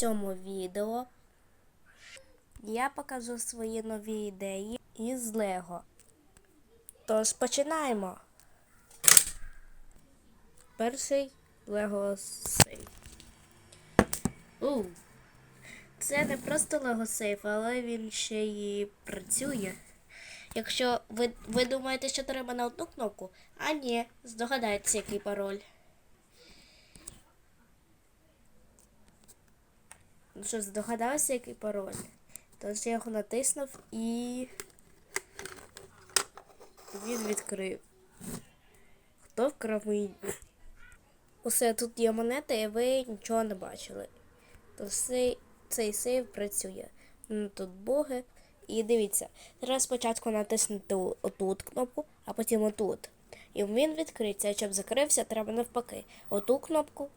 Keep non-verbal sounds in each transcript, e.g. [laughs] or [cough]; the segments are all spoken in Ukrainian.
цьому відео я покажу свої нові ідеї із Лего. Тож починаємо. Перший Лего сейф. У. Це не просто Лего сейф, але він ще й працює. Якщо ви, ви думаєте, що треба на одну кнопку, а ні, здогадається, який пароль. Ну що, здогадався, який пароль? Тож я його натиснув і він відкрив. Хто вкрав мої? Усе, тут є монета, і ви нічого не бачили. То цей, цей сейв працює. Ну, Тут боги. І дивіться, зараз спочатку натиснути отут кнопку, а потім отут. І він відкриється. А щоб закрився, треба навпаки. Оту кнопку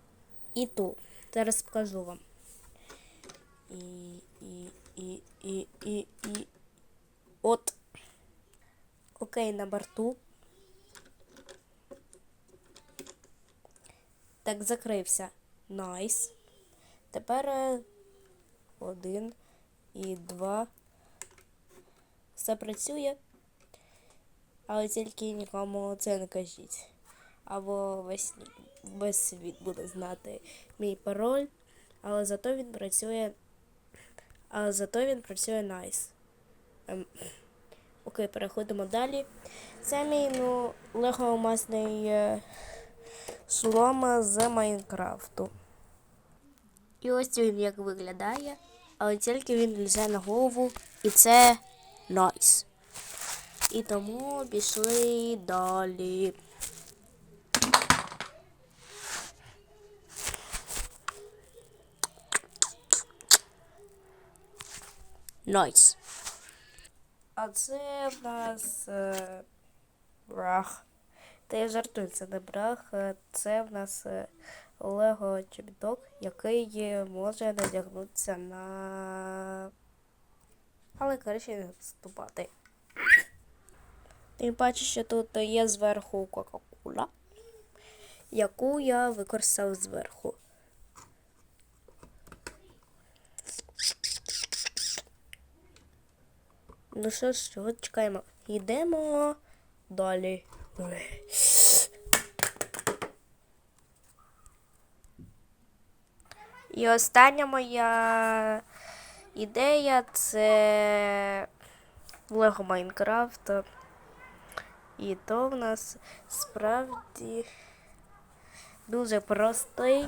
і ту. Зараз покажу вам. І, і, і, і, і. От. Окей, на борту. Так, закрився. Найс. Тепер е, один і два. Все працює. Але тільки нікому це не кажіть. Або весь, весь світ буде знати мій пароль. Але зато він працює. Але зато він працює найс. Ем, окей, переходимо далі. Це мій ну, легомасний е, слом з Майнкрафту. І ось він як виглядає, але тільки він лізе на голову, і це найс. І тому пішли далі. Найс. А це в нас е, брах. Та я жартую, це не брах, е, це в нас е, Лего чобіток, який може надягнутися на. Але краще не вступати. Тим паче, що тут є зверху Кока-Кола, яку я використав зверху. Ну що ж, чого чекаємо? Йдемо далі. І остання моя ідея це Лего Майнкрафт. І то в нас справді дуже простий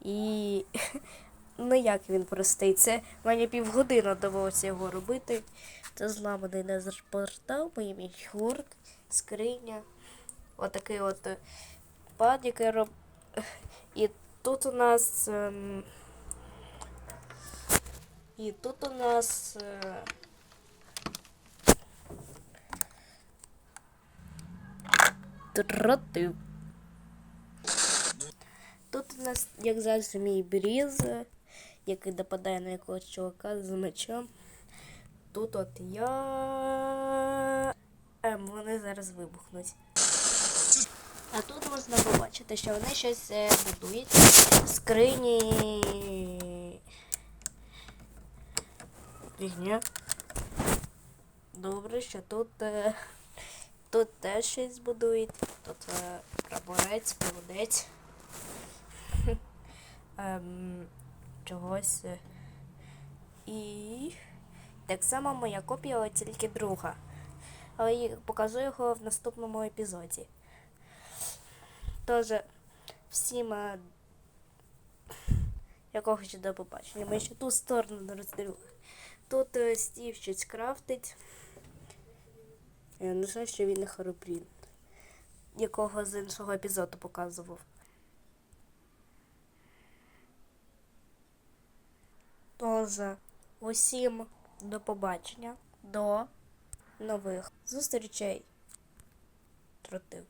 і [laughs] ну як він простий. Це мені півгодини довелося його робити. Це зламаний незерпортал, мій міхурк, скриня. Отакий от е, пад, який роб... [laughs] І тут у нас. ем, І тут у нас. е, Тротив. Тут у нас, як завжди, мій бріз, е, який нападає на якогось чувака з мечом. Тут от я. Ем, вони зараз вибухнуть. А тут можна побачити, що вони щось е, будують. Скрині. Фігня. Добре, що тут. е, Тут теж щось будують. Тут е, прапорець, поводець. ем, чогось. І так само моя копія, але тільки друга. Але я покажу його в наступному епізоді. Тож, всім е, якого ще до побачення. Ми ще ту сторону не розділили. Тут е, Стів щось крафтить. Я не знаю, що він не Харубрін, якого з іншого епізоду показував. Тож, усім до побачення, до нових зустрічей. Тротив.